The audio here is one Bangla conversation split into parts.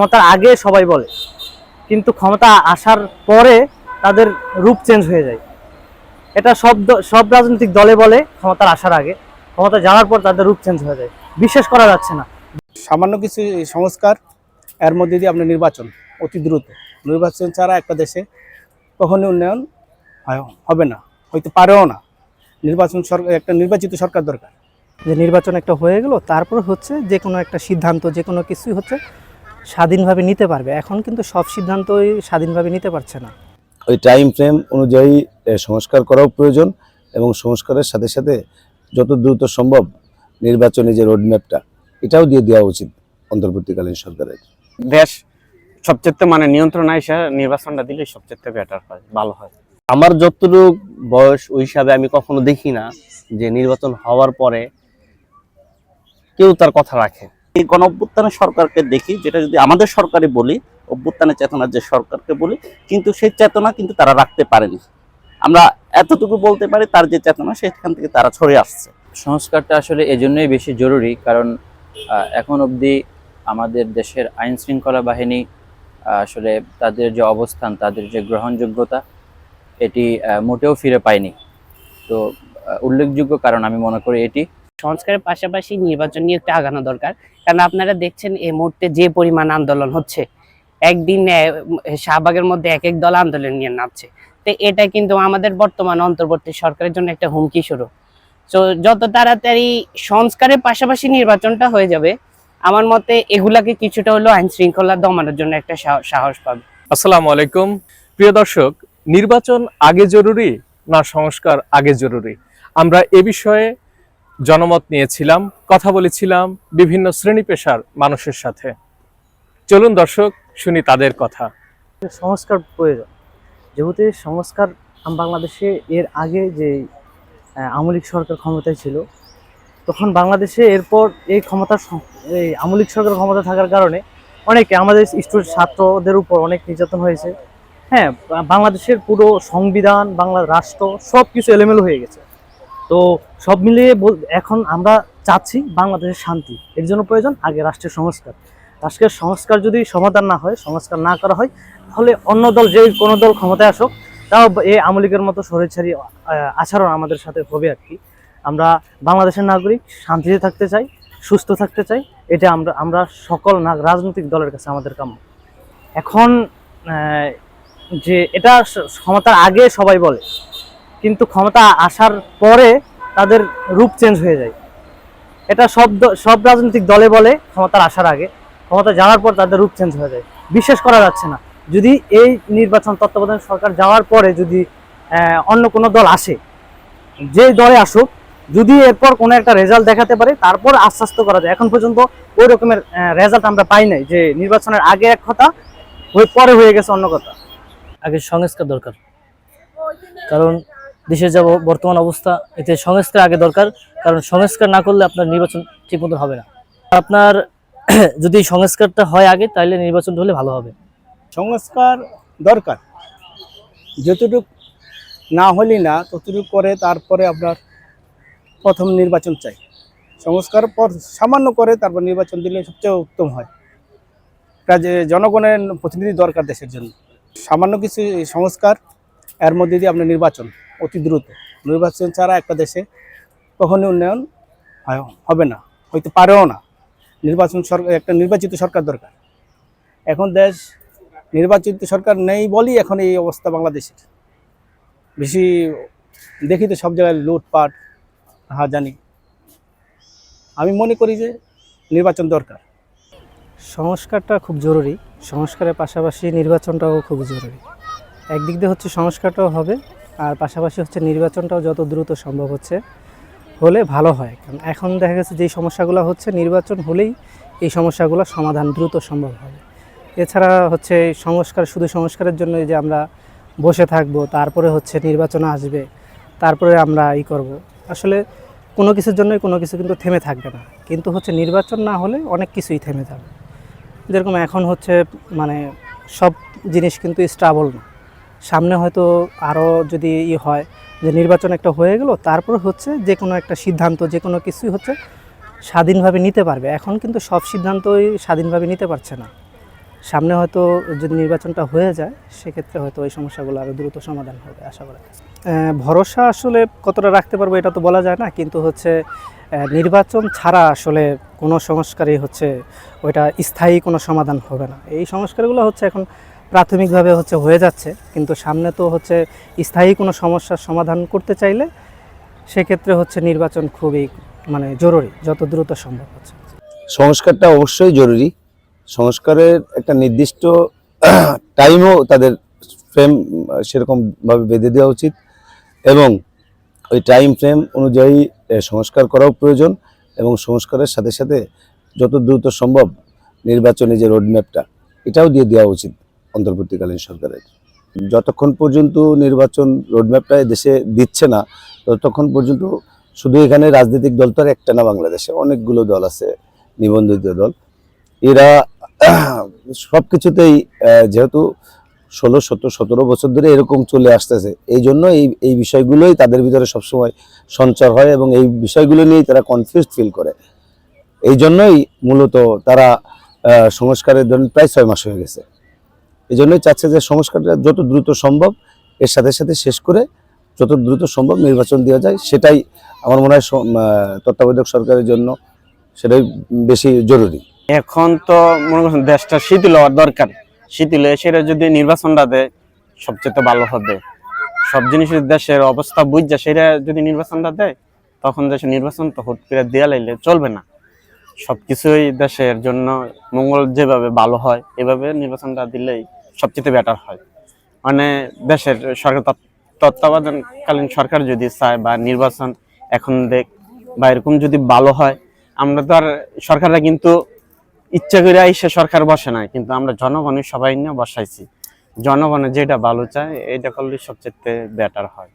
ক্ষমতার আগে সবাই বলে। কিন্তু ক্ষমতা আসার পরে তাদের রূপ চেঞ্জ হয়ে যায়। এটা সব সব রাজনৈতিক দলে বলে ক্ষমতার আসার আগে। ক্ষমতা যাওয়ার পর তাদের রূপ চেঞ্জ হয়ে যায়। বিশ্বাস করা যাচ্ছে না। সামান্য কিছু সংস্কার এর মধ্যে দিয়ে আপনার নির্বাচন অতি দ্রুত। নির্বাচন ছাড়া একটা দেশে কখনোই উন্নয়ন হয়- হবে না হইতে পারেও না। নির্বাচন সরকার একটা নির্বাচিত সরকার দরকার। যে নির্বাচন একটা হয়ে গেল তারপর হচ্ছে যে কোনো একটা সিদ্ধান্ত যে কোনো কিছুই হচ্ছে স্বাধীনভাবে নিতে পারবে। এখন কিন্তু সব সিদ্ধান্তই স্বাধীনভাবে নিতে পারছে না। ওই টাইম ফ্রেম অনুযায়ী সংস্কার করাও প্রয়োজন এবং সংস্কারের সাথে সাথে যত দ্রুত সম্ভব নির্বাচনী যে রোডম্যাপটা এটাও দিয়ে দেওয়া উচিত অন্তর্বর্তীকালীন সরকারের। দেশ সবচেয়ে মানে নিয়ন্ত্রণ এসে নির্বাচনটা দিলে সবচেয়ে বেটার হয় ভালো হয়। আমার যতটুকু বয়স ওই হিসাবে আমি কখনো দেখি না যে নির্বাচন হওয়ার পরে কেউ তার কথা রাখে। এই গণ অভ্যুত্থানের সরকারকে দেখি, যেটা যদি আমাদের সরকারে বলি, অভ্যুত্থানের চেতনার যে সরকারকে বলি, কিন্তু সেই চেতনা কিন্তু তারা রাখতে পারেনি। আমরা এতটুকু বলতে পারি, তার যে চেতনা, সেখান থেকে তারা ছড়ে আসছে। সংস্কারটা আসলে এজন্যই বেশি জরুরি, কারণ এখন অবধি আমাদের দেশের আইন শৃঙ্খলা বাহিনী আসলে তাদের যে অবস্থান, তাদের যে গ্রহণযোগ্যতা, এটি মোটেও ফিরে পায়নি। তো উল্লেখযোগ্য কারণ আমি মনে করি এটি। সংস্কারের পাশাপাশি নির্বাচন নিয়ে একটু আগানো দরকার। কারণ আপনারা দেখছেন এই মুহূর্তে যে পরিমাণ আন্দোলন হচ্ছে, একদিন শাহবাগের মধ্যে এক এক দল আন্দোলন নিয়ে নামছে। তো এটা কিন্তু আমাদের বর্তমান অন্তর্বর্তী সরকারের জন্য একটা হুমকি স্বরূপ। তো যত তাড়াতাড়ি সংস্কারের পাশাপাশি নির্বাচনটা হয়ে যাবে, আমার মতে এগুলাকে কিছুটা হলো আইন শৃঙ্খলা দমানোর জন্য একটা সাহ- সাহস পাবে। আসসালামু আলাইকুম। প্রিয় দর্শক, নির্বাচন আগে জরুরি না সংস্কার আগে জরুরি? আমরা এ বিষয়ে জনমত নিয়েছিলাম, কথা বলেছিলাম বিভিন্ন শ্রেণি পেশার মানুষের সাথে। চলুন দর্শক, শুনি তাদের কথা। সংস্কার প্রয়োজন। যেহেতু সংস্কার বাংলাদেশে এর আগে যে আমলিক সরকার ক্ষমতায় ছিল, তখন বাংলাদেশে এরপর এই ক্ষমতার সং- এই আমলিক সরকার ক্ষমতা থাকার কারণে অনেকে আমাদের স্টুডেন্ট ছাত্রদের উপর অনেক নির্যাতন হয়েছে। হ্যাঁ বাংলাদেশের পুরো সংবিধান, বাংলা রাষ্ট্র সব কিছু এলোমেলো হয়ে গেছে। তো সব মিলিয়ে এখন আমরা চাচ্ছি বাংলাদেশের শান্তি। এর জন্য প্রয়োজন আগে রাষ্ট্রের সংস্কার। রাষ্ট্রের সংস্কার যদি সমাধান না হয়, সংস্কার না করা হয়, তাহলে অন্য দল, যে কোনো দল ক্ষমতায় আসুক, তাও এই আমলিকের মতো সরেছাড়ি আচরণ আমাদের সাথে হবে আর কি। আমরা বাংলাদেশের নাগরিক, শান্তিতে থাকতে চাই, সুস্থ থাকতে চাই, এটা আমরা আমরা সকল রাজনৈতিক দলের কাছে আমাদের কাম্য। এখন যে এটা ক্ষমতার আগে সবাই বলে কিন্তু ক্ষমতা আসার পরে তাদের রূপ চেঞ্জ হয়ে যায়। এটা সব সব রাজনৈতিক দলে বলে ক্ষমতার আসার আগে। ক্ষমতা যাওয়ার পর তাদের রূপ চেঞ্জ হয়ে যায়। বিশ্বাস করা যাচ্ছে না। যদি এই নির্বাচন তত্ত্বাবধায়ক সরকার যাওয়ার পরে যদি অন্য কোনো দল আসে, যে দলে আসুক, যদি এরপর কোনো একটা রেজাল্ট দেখাতে পারে, তারপর আশ্বাস্ত করা যায়। এখন পর্যন্ত ওই রকমের রেজাল্ট আমরা পাই নাই যে নির্বাচনের আগে এক কথা পরে হয়ে গেছে অন্য কথা। আগে সংস্কার দরকার। কারণ দেশের যা বর্তমান অবস্থা, এতে সংস্কার আগে দরকার, কারণ সংস্কার না করলে আপনার নির্বাচন ঠিক মতো হবে না। আপনার যদি সংস্কারটা হয় আগে তাহলে নির্বাচন হলে ভালো হবে। সংস্কার দরকার। যতটুক না হলে না, ততটুকু করে তারপরে আপনার প্রথম নির্বাচন চাই। সংস্কার পর সামান্য করে তারপর নির্বাচন দিলে সবচেয়ে উত্তম হয়। কাজে জনগণের প্রতিনিধি দরকার দেশের জন্য। সামান্য কিছু সংস্কার, এর মধ্যে দিয়ে আপনার নির্বাচন। অতি দ্রুত। নির্বাচন ছাড়া একটা দেশে কখনোই উন্নয়ন হবে না, হইতে পারেও না। নির্বাচন সরকার একটা নির্বাচিত সরকার দরকার। এখন দেশ নির্বাচিত সরকার নেই বলেই এখন এই অবস্থা বাংলাদেশের। বেশি দেখি তো সব জায়গায় লুটপাট হ্যাঁ জানি আমি মনে করি যে নির্বাচন দরকার। সংস্কারটা খুব জরুরি। সংস্কারের পাশাপাশি নির্বাচনটাও খুব জরুরি। একদিক দিয়ে হচ্ছে সংস্কারটাও হবে আর পাশাপাশি হচ্ছে নির্বাচনটাও যত দ্রুত সম্ভব হচ্ছে, হলে ভালো হয়। কারণ এখন দেখা গেছে যেই সমস্যাগুলো হচ্ছে, নির্বাচন হলেই এই সমস্যাগুলো সমাধান দ্রুত সম্ভব হবে। এছাড়া হচ্ছে সংস্কার, শুধু সংস্কারের জন্য যে আমরা বসে থাকব, তারপরে হচ্ছে নির্বাচন আসবে, তারপরে আমরা ই করব। আসলে কোনো কিছুর জন্যই কোনো কিছু কিন্তু থেমে থাকবে না। কিন্তু হচ্ছে নির্বাচন না হলে অনেক কিছুই থেমে যাবে। যেরকম এখন হচ্ছে মানে সব জিনিস কিন্তু স্ট্রাবল না। সামনে হয়তো আরও যদি ই হয় যে নির্বাচন একটা হয়ে গেল, তারপর হচ্ছে যে কোনো একটা সিদ্ধান্ত, যে কোনো কিছুই হচ্ছে স্বাধীনভাবে নিতে পারবে। এখন কিন্তু সব সিদ্ধান্তই স্বাধীনভাবে নিতে পারছে না। সামনে হয়তো যদি নির্বাচনটা হয়ে যায়, সেক্ষেত্রে হয়তো এই সমস্যাগুলো আরও দ্রুত সমাধান হবে, আশা করা ভরসা আসলে কতটা রাখতে পারব এটা তো বলা যায় না, কিন্তু হচ্ছে নির্বাচন ছাড়া আসলে কোনো সংস্কারই হচ্ছে ওইটা স্থায়ী কোনো সমাধান হবে না। এই সংস্কারগুলো হচ্ছে এখন প্রাথমিকভাবে হচ্ছে হয়ে যাচ্ছে, কিন্তু সামনে তো হচ্ছে স্থায়ী কোনো সমস্যার সমাধান করতে চাইলে সেক্ষেত্রে হচ্ছে নির্বাচন খুবই মানে জরুরি, যত দ্রুত সম্ভব হচ্ছে। সংস্কারটা অবশ্যই জরুরি। সংস্কারের একটা নির্দিষ্ট টাইমও তাদের ফ্রেম সেরকমভাবে বেঁধে দেওয়া উচিত এবং ওই টাইম ফ্রেম অনুযায়ী সংস্কার করাও প্রয়োজন এবং সংস্কারের সাথে সাথে যত দ্রুত সম্ভব নির্বাচনে যে রোডম্যাপটা এটাও দিয়ে দেওয়া উচিত। অন্তর্বর্তীকালীন সরকারের। যতক্ষণ পর্যন্ত নির্বাচন রোডম্যাপটা দেশে দিচ্ছে না, ততক্ষণ পর্যন্ত শুধু এখানে রাজনৈতিক দল তো একটা না, বাংলাদেশে অনেকগুলো দল আছে, নিবন্ধিত দল। এরা সব কিছুতেই যেহেতু ষোলো, সতেরো সতেরো বছর ধরে এরকম চলে আসতেছে, এই জন্য এই এই বিষয়গুলোই তাদের ভিতরে সবসময় সঞ্চার হয় এবং এই বিষয়গুলো নিয়েই তারা কনফিউজ ফিল করে। এই জন্যই মূলত তারা সংস্কারের জন্য প্রায় ছয় মাস হয়ে গেছে। এই জন্যই চাচ্ছে যে সংস্কারটা যত দ্রুত সম্ভব, এর সাথে সাথে শেষ করে যত দ্রুত সম্ভব নির্বাচন দেওয়া যায়। সেটাই আমার মনে হয় তত্ত্বাবধায়ক সরকারের জন্য সেটাই বেশি জরুরি। এখন তো মনে করছেন দেশটা শিথিল হওয়ার দরকার। শিথিল সেটা যদি নির্বাচনটা দেয়, সবচেয়ে ভালো হবে। সব জিনিসের দেশের অবস্থা বুঝছে, সেটা যদি নির্বাচনটা দেয়, তখন দেশের নির্বাচন তো হুট করে দেওয়া লাইলে চলবে না। সবকিছুই দেশের জন্য মঙ্গল যেভাবে ভালো হয়, এভাবে নির্বাচনটা দিলেই সবচেয়ে বেটার হয়। মানে দেশের সরকার তত্ত্ব- তত্ত্বাবধানকালীন সরকার যদি চায় বা নির্বাচন এখন দেখ বা এরকম যদি ভালো হয়, আমরা তো আর সরকাররা কিন্তু ইচ্ছা করে আইসে সরকার বসে নাই, কিন্তু আমরা জনগণের সবাই নিয়ে বসাইছি। জনগণের যেটা ভালো চায় এটা করলে সবচেয়ে বেটার হয়।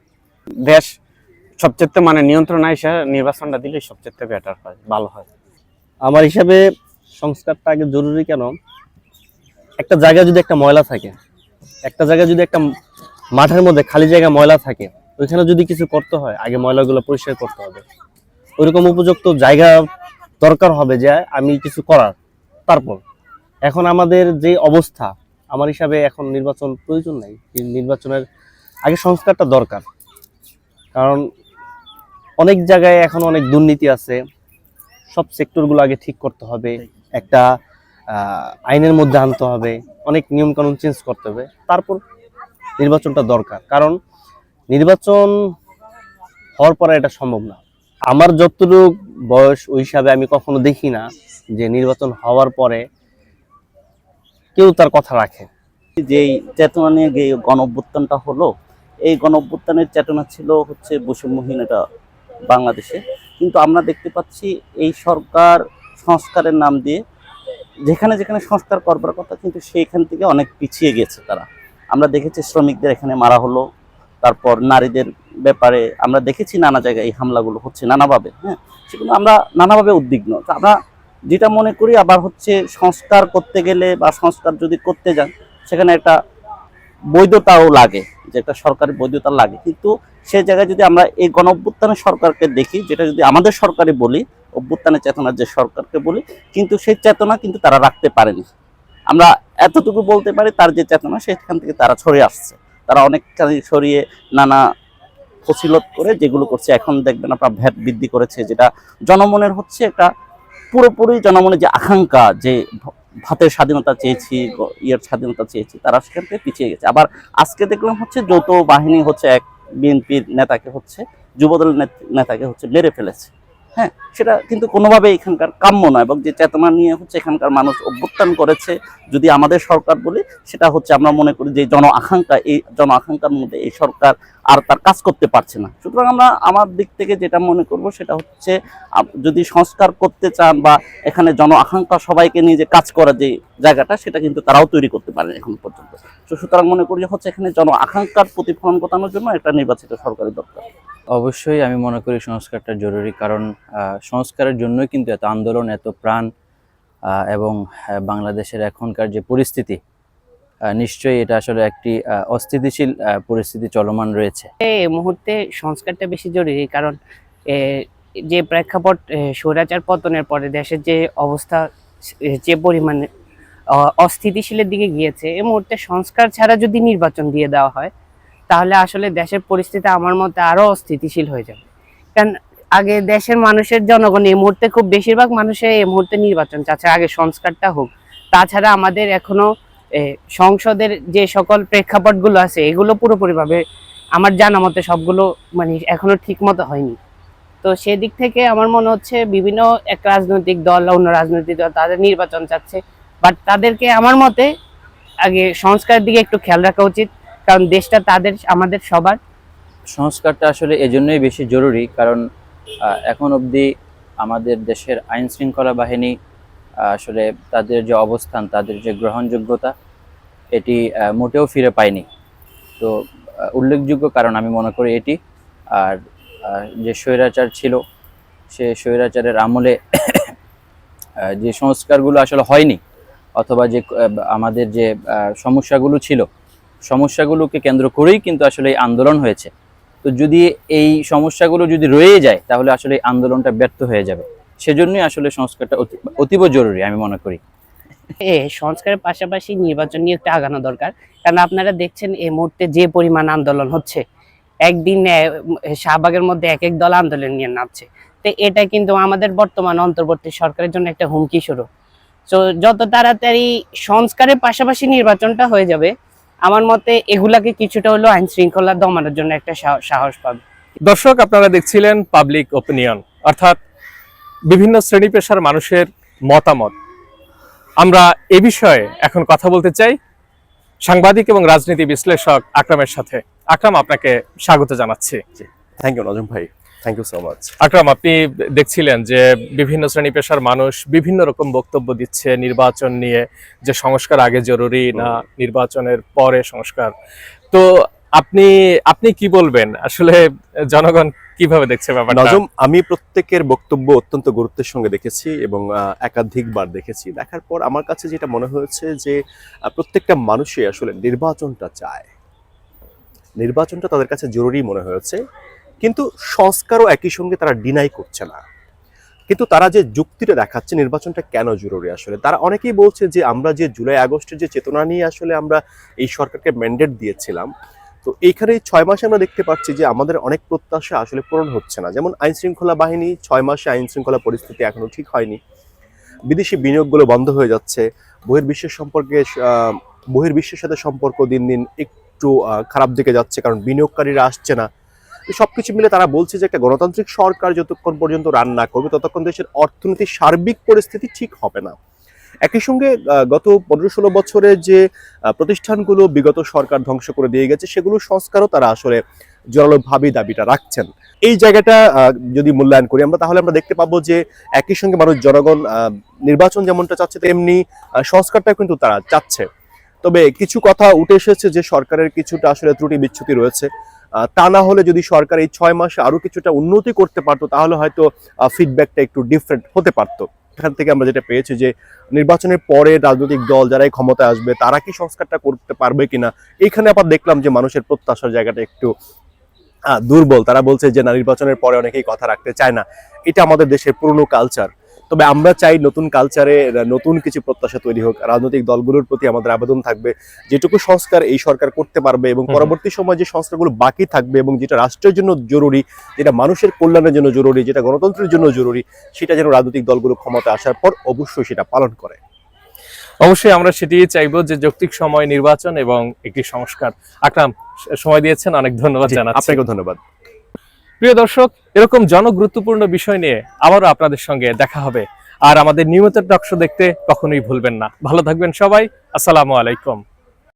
দেশ সবচেয়ে মানে নিয়ন্ত্রণ আইসে নির্বাচনটা দিলে সবচেয়ে বেটার হয়, ভালো হয়। আমার হিসাবে সংস্কারটা আগে জরুরি কেন? একটা জায়গায় যদি একটা ময়লা থাকে একটা জায়গায় যদি একটা মাঠের মধ্যে খালি জায়গা ময়লা থাকে ওইখানে যদি কিছু করতে হয় আগে ময়লাগুলো পরিষ্কার করতে হবে। ওইরকম উপযুক্ত জায়গা দরকার হবে যে আমি কিছু করার। তারপর এখন আমাদের যে অবস্থা আমার হিসাবে এখন নির্বাচন প্রয়োজন নাই নির্বাচনের আগে সংস্কারটা দরকার। কারণ অনেক জায়গায় এখন অনেক দুর্নীতি আছে সব সেক্টরগুলো আগে ঠিক করতে হবে। একটা আইনের মধ্যে আনতে হবে, অনেক নিয়ম কানুন চেঞ্জ করতে হবে। তারপর নির্বাচনটা দরকার। কারণ নির্বাচন হওয়ার পরে এটা সম্ভব না। আমার যতটুকু বয়স, ওই হিসাবে আমি কখনো দেখি না যে নির্বাচন হওয়ার পরে কেউ তার কথা রাখে। যেই চেতনা নিয়ে যে গণ হলো, এই গণ চেতনা ছিল হচ্ছে বৈষম্যহীন এটা বাংলাদেশে। কিন্তু আমরা দেখতে পাচ্ছি এই সরকার সংস্কারের নাম দিয়ে যেখানে যেখানে সংস্কার করবার কথা, কিন্তু সেইখান থেকে অনেক পিছিয়ে গেছে তারা। আমরা দেখেছি শ্রমিকদের এখানে মারা হলো, তারপর নারীদের ব্যাপারে আমরা দেখেছি নানা জায়গায় এই হামলাগুলো হচ্ছে নানাভাবে হ্যাঁ? সেগুলো আমরা নানাভাবে উদ্বিগ্ন। আমরা যেটা মনে করি, আবার হচ্ছে সংস্কার করতে গেলে বা সংস্কার যদি করতে যান, সেখানে একটা বৈধতাও লাগে, যে একটা সরকারি বৈধতা লাগে। কিন্তু সেই জায়গায় যদি আমরা এই গণ সরকারকে দেখি, যেটা যদি আমাদের সরকারে বলি অভ্যুত্থানের চেতনা যে সরকারকে বলি, কিন্তু সেই চেতনা কিন্তু তারা রাখতে পারেনি। আমরা এতটুকু বলতে পারি, তার যে চেতনা, সেখান থেকে তারা ছড়িয়ে আসছে। তারা অনেকখানি সরিয়ে নানা ফসিলত করে যেগুলো করছে, এখন দেখবেন আপনার ভ্যাট বৃদ্ধি করেছে, যেটা জনমনের হচ্ছে একটা পুরোপুরি জনমনের যে আকাঙ্ক্ষা, যে ভাতের স্বাধীনতা চেয়েছি ইয়ের স্বাধীনতা চেয়েছি, তারা সেখান থেকে পিছিয়ে গেছে। আবার আজকে দেখলাম হচ্ছে যৌথ বাহিনী হচ্ছে এক বিএনপির নেতাকে হচ্ছে যুবদল নেত- নেতাকে হচ্ছে মেরে ফেলেছে। হ্যাঁ সেটা কিন্তু কোনোভাবে এখানকার কাম্য নয় এবং যে চেতনা নিয়ে হচ্ছে এখানকার মানুষ অভ্যুত্থান করেছে, যদি আমাদের সরকার বলি, সেটা হচ্ছে আমরা মনে করি যে জন আকাঙ্ক্ষা এই জন আকাঙ্ক্ষার মধ্যে এই সরকার আর তার কাজ করতে পারছে না। সুতরাং আমরা আমার দিক থেকে যেটা মনে করব সেটা হচ্ছে যদি সংস্কার করতে চান বা এখানে জন আকাঙ্ক্ষা সবাইকে নিয়ে যে কাজ করার যে জায়গাটা, সেটা কিন্তু তারাও তৈরি করতে পারেন এখন পর্যন্ত। তো সুতরাং মনে করি হচ্ছে এখানে জন আকাঙ্ক্ষার প্রতিফলন ঘটানোর জন্য একটা নির্বাচিত সরকারি দরকার। অবশ্যই আমি মনে করি সংস্কারটা জরুরি, কারণ সংস্কারের জন্যই কিন্তু এত আন্দোলন, এত প্রাণ এবং বাংলাদেশের এখনকার যে পরিস্থিতি নিশ্চয়ই এটা আসলে একটি অস্থিতিশীল পরিস্থিতি চলমান রয়েছে। এই মুহূর্তে সংস্কারটা বেশি জরুরি কারণ যে প্রেক্ষাপট স্বৈরাচার পতনের পরে দেশের যে অবস্থা যে পরিমাণে অস্থিতিশীলের দিকে গিয়েছে এই মুহূর্তে সংস্কার ছাড়া যদি নির্বাচন দিয়ে দেওয়া হয় তাহলে আসলে দেশের পরিস্থিতি আমার মতে আরও অস্থিতিশীল হয়ে যাবে। কারণ আগে দেশের মানুষের জনগণ এই মুহূর্তে খুব বেশিরভাগ মানুষের এই মুহূর্তে নির্বাচন চাচ্ছে আগে সংস্কারটা হোক। তাছাড়া আমাদের এখনও এ, সংসদের যে সকল প্রেক্ষাপটগুলো আছে, এগুলো পুরোপুরিভাবে আমার জানা মতে সবগুলো মানে এখনও ঠিক মতো হয়নি। তো সেদিক থেকে আমার মনে হচ্ছে বিভিন্ন এক রাজনৈতিক দল অন্য রাজনৈতিক দল তাদের নির্বাচন চাচ্ছে বাট তাদেরকে আমার মতে আগে সংস্কারের দিকে একটু খেয়াল রাখা উচিত, কারণ দেশটা তাদের, আমাদের সবার। সংস্কারটা আসলে এজন্যই বেশি জরুরি, কারণ এখন অবধি আমাদের দেশের আইন শৃঙ্খলা বাহিনী আসলে তাদের যে অবস্থান, তাদের যে গ্রহণযোগ্যতা এটি মোটেও ফিরে পায়নি তো উল্লেখযোগ্য কারণ আমি মনে করি এটি। আর যে স্বৈরাচার ছিল, সে স্বৈরাচারের আমলে যে সংস্কারগুলো আসলে হয়নি, অথবা যে আমাদের যে সমস্যাগুলো ছিল, সমস্যাগুলোকে কেন্দ্র করেই কিন্তু আসলে এই আন্দোলন হয়েছে। তো যদি এই সমস্যাগুলো যদি রয়ে যায়, তাহলে আসলে এই আন্দোলনটা ব্যর্থ হয়ে যাবে। সেজন্যই আসলে সংস্কারটা অতি- অতীব জরুরি, আমি মনে করি। সংস্কারের পাশাপাশি নির্বাচন নিয়ে একটু আগানো দরকার। কারণ আপনারা দেখছেন এই মুহূর্তে যে পরিমাণ আন্দোলন হচ্ছে, একদিন শাহবাগের মধ্যে এক এক দল আন্দোলন নিয়ে নামছে। তো এটা কিন্তু আমাদের বর্তমান অন্তর্বর্তী সরকারের জন্য একটা হুমকি স্বরূপ। তো যত তাড়াতাড়ি সংস্কারের পাশাপাশি নির্বাচনটা হয়ে যাবে, আমার মতে এগুলাকে কিছুটা হলো আইন শৃঙ্খলা দমানোর জন্য একটা সাহ- সাহস পাবে। দর্শক, আপনারা দেখছিলেন পাবলিক ওপিনিয়ন অর্থাৎ বিভিন্ন শ্রেণি পেশার মানুষের মতামত। আমরা এ বিষয়ে এখন কথা বলতে চাই সাংবাদিক এবং রাজনীতি বিশ্লেষক আকরামের সাথে। আকরাম আপনাকে স্বাগত জানাচ্ছি। থ্যাংক ইউ নজম ভাই। Thank you so much Akram আপনি দেখছিলেন যে বিভিন্ন শ্রেণি পেশার মানুষ বিভিন্ন রকম বক্তব্য দিচ্ছে নির্বাচন নিয়ে যে সংস্কার আগে জরুরি না নির্বাচনের পরে সংস্কার। তো আপনি আপনি কি বলবেন? আসলে জনগণ কীভাবে দেখছে ব্যাপারটা? নজম, আমি প্রত্যেকের বক্তব্য অত্যন্ত গুরুত্বের সঙ্গে দেখেছি এবং একাধিকবার দেখেছি। দেখার পর আমার কাছে যেটা মনে হয়েছে যে প্রত্যেকটা মানুষই আসলে নির্বাচনটা চায়। নির্বাচনটা তাদের কাছে জরুরি মনে হয়েছে। কিন্তু সংস্কারও একই সঙ্গে তারা ডিনাই করছে না। কিন্তু তারা যে যুক্তিটা দেখাচ্ছে নির্বাচনটা কেন জরুরি আসলে? তারা অনেকেই বলছে যে, আমরা যে জুলাই আগস্টের যে চেতনা নিয়ে আসলে আমরা এই সরকারকে ম্যান্ডেট দিয়েছিলাম তো এইখানে ছয় মাসে আমরা দেখতে পাচ্ছি যে আমাদের অনেক প্রত্যাশা আসলে পূরণ হচ্ছে না। যেমন আইন শৃঙ্খলা বাহিনী ছয় মাসে আইন শৃঙ্খলা পরিস্থিতি এখনও ঠিক হয়নি। বিদেশি বিনিয়োগগুলো বন্ধ হয়ে যাচ্ছে। বহির্বিশ্বের সম্পর্কে বহির্বিশ্বের সাথে সম্পর্ক দিন দিন একটু খারাপ দিকে যাচ্ছে কারণ বিনিয়োগকারীরা আসছে না। তো সবকিছু মিলে তারা বলছে যে একটা গণতান্ত্রিক সরকার যতক্ষণ পর্যন্ত রান না করবে, ততক্ষণ দেশের অর্থনীতির সার্বিক পরিস্থিতি ঠিক হবে না। একই সঙ্গে গত পনেরো ষোলো বছরে যে প্রতিষ্ঠানগুলো বিগত সরকার ধ্বংস করে দিয়ে গেছে সেগুলো সংস্কারও তারা আসলে জোরালোভাবেই দাবিটা রাখছেন। এই জায়গাটা যদি মূল্যায়ন করি আমরা, তাহলে আমরা দেখতে পাবো যে, একই সঙ্গে মানুষ, জনগণ নির্বাচন যেমনটা চাচ্ছে, তেমনি সংস্কারটা কিন্তু তারা চাচ্ছে। তবে কিছু কথা উঠে এসেছে যে, সরকারের কিছুটা আসলে ত্রুটি বিচ্ছুতি রয়েছে। তা না হলে যদি সরকার এই ছয় মাসে আরও কিছুটা উন্নতি করতে পারতো, তাহলে হয়তো ফিডব্যাকটা একটু ডিফারেন্ট হতে পারতো। এখান থেকে আমরা যেটা পেয়েছি যে নির্বাচনের পরে রাজনৈতিক দল যারাই ক্ষমতায় আসবে, তারা কি সংস্কারটা করতে পারবে কিনা? এখানে আবার দেখলাম যে মানুষের প্রত্যাশার জায়গাটা একটু দুর্বল। তারা বলছে যে, না, নির্বাচনের পরে অনেকেই কথা রাখতে চায় না। এটা আমাদের দেশের পুরনো কালচার তবে আমরা চাই নতুন কালচারে নতুন কিছু প্রত্যাশা তৈরি হোক। রাজনৈতিক দলগুলোর প্রতি আমাদের আবেদন থাকবে। যেটুকু সংস্কার এই সরকার করতে পারবে এবং পরবর্তী সময় যে সংস্কারগুলো বাকি থাকবে এবং যেটা রাষ্ট্রের জন্য জরুরি যেটা মানুষের কল্যাণের জন্য জরুরি যেটা গণতন্ত্রের জন্য জরুরি সেটা যেন রাজনৈতিক দলগুলো ক্ষমতা আসার পর অবশ্যই সেটা পালন করে। অবশ্যই আমরা সেটি চাইব যে যৌক্তিক সময় নির্বাচন এবং একটি সংস্কার। আকরাম সময় দিয়েছেন অনেক ধন্যবাদ জানাচ্ছি। আপনাকেও ধন্যবাদ। প্রিয় দর্শক, এরকম জনগুরুত্বপূর্ণ বিষয় নিয়ে আবারও আপনাদের সঙ্গে দেখা হবে। আর আমাদের নিয়মিত টকশো দেখতে কখনোই ভুলবেন না। ভালো থাকবেন সবাই। আসসালামু আলাইকুম।